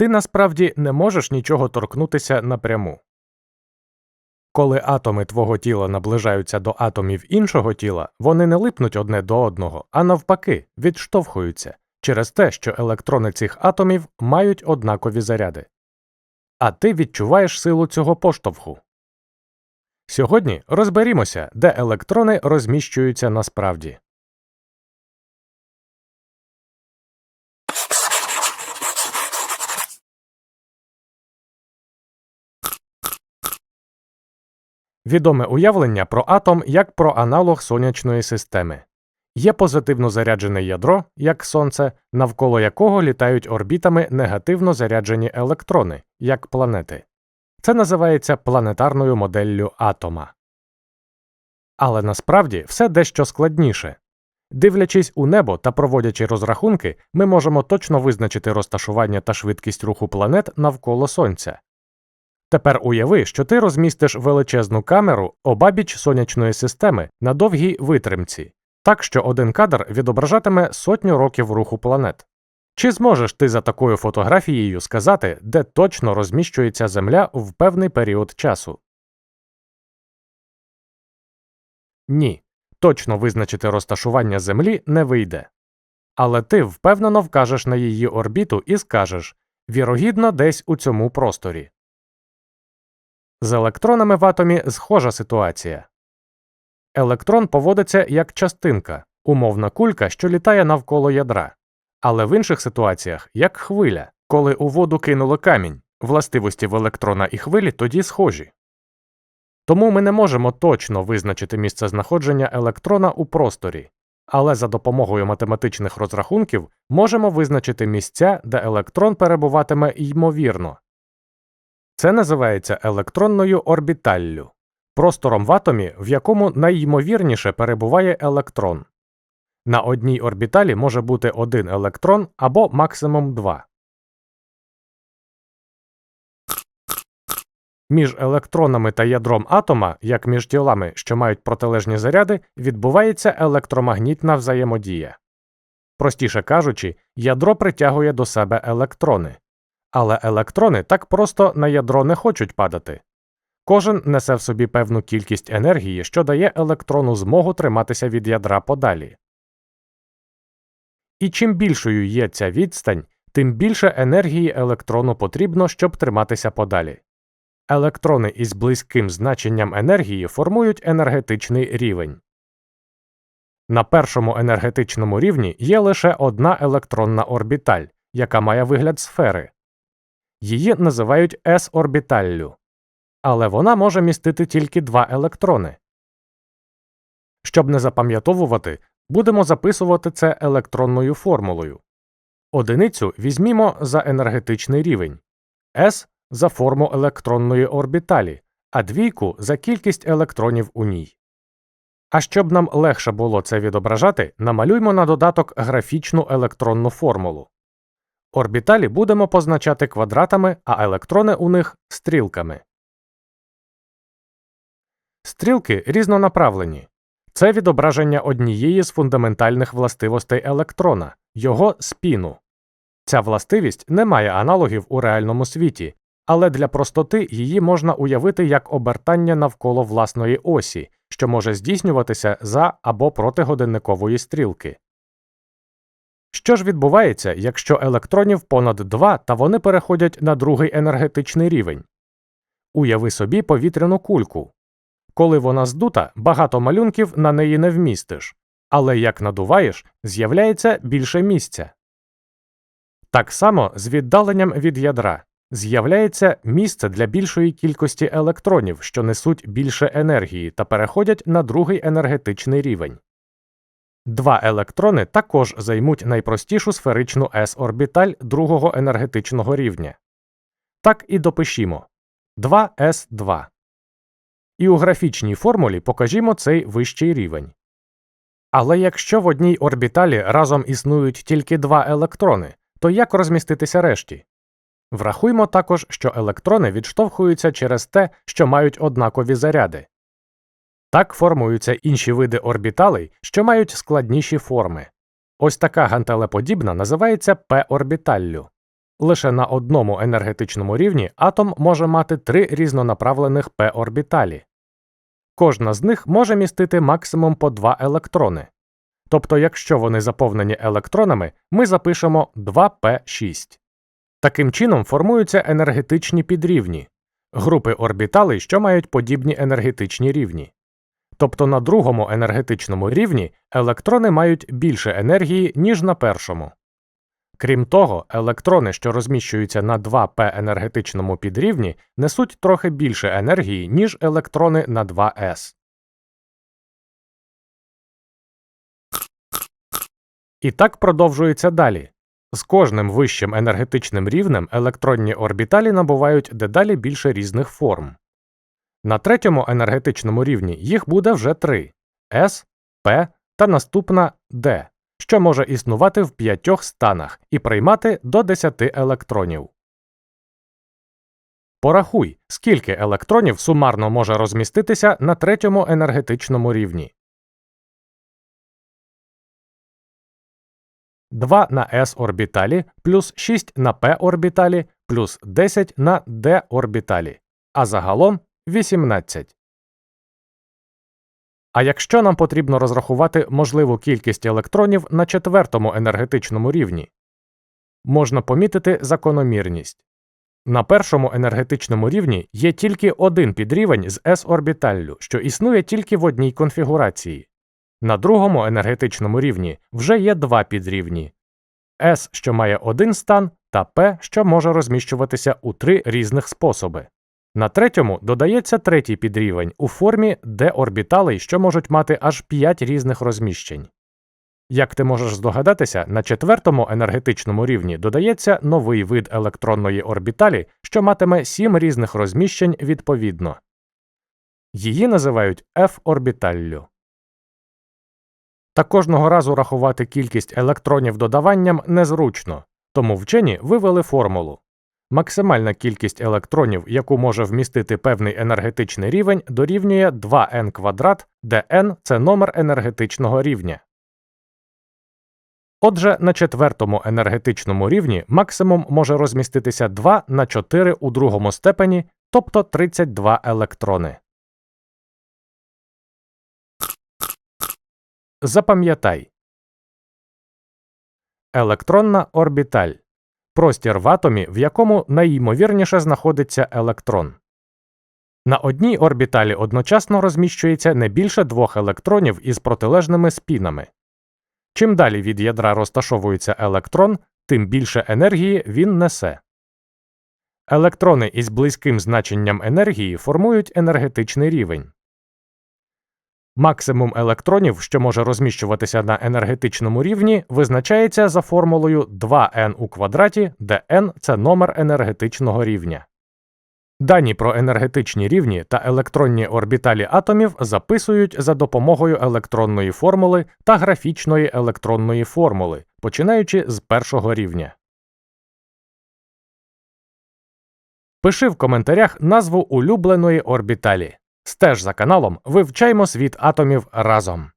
ти насправді не можеш нічого торкнутися напряму. Коли атоми твого тіла наближаються до атомів іншого тіла, вони не липнуть одне до одного, а навпаки, відштовхуються через те, що електрони цих атомів мають однакові заряди. А ти відчуваєш силу цього поштовху. Сьогодні розберімося, де електрони розміщуються насправді. Відоме уявлення про атом як про аналог сонячної системи. Є позитивно заряджене ядро, як Сонце, навколо якого літають орбітами негативно заряджені електрони, як планети. Це називається планетарною моделлю атома. Але насправді все дещо складніше. Дивлячись у небо та проводячи розрахунки, ми можемо точно визначити розташування та швидкість руху планет навколо Сонця. Тепер уяви, що ти розмістиш величезну камеру обабіч сонячної системи на довгій витримці, так що один кадр відображатиме сотню років руху планет. Чи зможеш ти за такою фотографією сказати, де точно розміщується Земля в певний період часу? Ні. Точно визначити розташування Землі не вийде. Але ти впевнено вкажеш на її орбіту і скажеш вірогідно, десь у цьому просторі. З електронами в атомі схожа ситуація. Електрон поводиться як частинка, умовна кулька, що літає навколо ядра, але в інших ситуаціях як хвиля, коли у воду кинули камінь, властивості в електрона і хвилі тоді схожі. Тому ми не можемо точно визначити місце знаходження електрона у просторі, але за допомогою математичних розрахунків можемо визначити місця, де електрон перебуватиме ймовірно. Це називається електронною орбіталлю, простором в атомі, в якому найймовірніше перебуває електрон. На одній орбіталі може бути один електрон або максимум два. Між електронами та ядром атома, як між тілами, що мають протилежні заряди, відбувається електромагнітна взаємодія. Простіше кажучи, ядро притягує до себе електрони. Але електрони так просто на ядро не хочуть падати. Кожен несе в собі певну кількість енергії, що дає електрону змогу триматися від ядра подалі. І чим більшою є ця відстань, тим більше енергії електрону потрібно, щоб триматися подалі. Електрони із близьким значенням енергії формують енергетичний рівень. На першому енергетичному рівні є лише одна електронна орбіталь, яка має вигляд сфери. Її називають s-орбіталлю, але вона може містити тільки два електрони. Щоб не запам'ятовувати, будемо записувати це електронною формулою. Одиницю візьмімо за енергетичний рівень, S за форму електронної орбіталі, а двійку за кількість електронів у ній. А щоб нам легше було це відображати, намалюймо на додаток графічну електронну формулу. Орбіталі будемо позначати квадратами, а електрони у них стрілками. Стрілки різнонаправлені. Це відображення однієї з фундаментальних властивостей електрона його спіну. Ця властивість не має аналогів у реальному світі, але для простоти її можна уявити як обертання навколо власної осі, що може здійснюватися за або проти годинникової стрілки. Що ж відбувається, якщо електронів понад 2 та вони переходять на другий енергетичний рівень? Уяви собі повітряну кульку. Коли вона здута, багато малюнків на неї не вмістиш, але як надуваєш, з'являється більше місця. Так само з віддаленням від ядра з'являється місце для більшої кількості електронів, що несуть більше енергії та переходять на другий енергетичний рівень. Два електрони також займуть найпростішу сферичну s-орбіталь другого енергетичного рівня. Так і допишімо 2s2. І у графічній формулі покажімо цей вищий рівень. Але якщо в одній орбіталі разом існують тільки два електрони, то як розміститися решті? Врахуймо також, що електрони відштовхуються через те, що мають однакові заряди. Так формуються інші види орбіталей, що мають складніші форми. Ось така гантелеподібна називається p-орбіталлю. Лише на одному енергетичному рівні атом може мати три різнонаправлених p-орбіталі. Кожна з них може містити максимум по два електрони. Тобто, якщо вони заповнені електронами, ми запишемо 2p6. Таким чином формуються енергетичні підрівні групи орбіталей, що мають подібні енергетичні рівні. Тобто на другому енергетичному рівні електрони мають більше енергії, ніж на першому. Крім того, електрони, що розміщуються на 2p енергетичному підрівні, несуть трохи більше енергії, ніж електрони на 2s. І так продовжується далі. З кожним вищим енергетичним рівнем електронні орбіталі набувають дедалі більше різних форм. На третьому енергетичному рівні їх буде вже три S, P та наступна D, що може існувати в п'ятьох станах і приймати до 10 електронів. Порахуй, скільки електронів сумарно може розміститися на третьому енергетичному рівні. 2 на s орбіталі плюс 6 на p орбіталі плюс 10 на d орбіталі, а загалом 18. А якщо нам потрібно розрахувати можливу кількість електронів на четвертому енергетичному рівні, можна помітити закономірність. На першому енергетичному рівні є тільки один підрівень з s орбіталлю, що існує тільки в одній конфігурації. На другому енергетичному рівні вже є два підрівні S, що має один стан, та P, що може розміщуватися у три різних способи. На третьому додається третій підрівень у формі d що можуть мати аж 5 різних розміщень. Як ти можеш здогадатися, на четвертому енергетичному рівні додається новий вид електронної орбіталі, що матиме 7 різних розміщень відповідно. Її називають F-орбіталлю. Та кожного разу рахувати кількість електронів додаванням незручно, тому вчені вивели формулу. Максимальна кількість електронів, яку може вмістити певний енергетичний рівень, дорівнює 2n квадрат, де n – це номер енергетичного рівня. Отже, на четвертому енергетичному рівні максимум може розміститися 2 на 4 у другому степені, тобто 32 електрони. Запам'ятай електронна орбіталь простір в атомі, в якому найімовірніше знаходиться електрон. На одній орбіталі одночасно розміщується не більше двох електронів із протилежними спінами. Чим далі від ядра розташовується електрон, тим більше енергії він несе. Електрони із близьким значенням енергії формують енергетичний рівень. Максимум електронів, що може розміщуватися на енергетичному рівні, визначається за формулою 2n у квадраті, де n – це номер енергетичного рівня. Дані про енергетичні рівні та електронні орбіталі атомів записують за допомогою електронної формули та графічної електронної формули, починаючи з першого рівня. Пиши в коментарях назву улюбленої орбіталі. Стеж за каналом, вивчаємо світ атомів разом.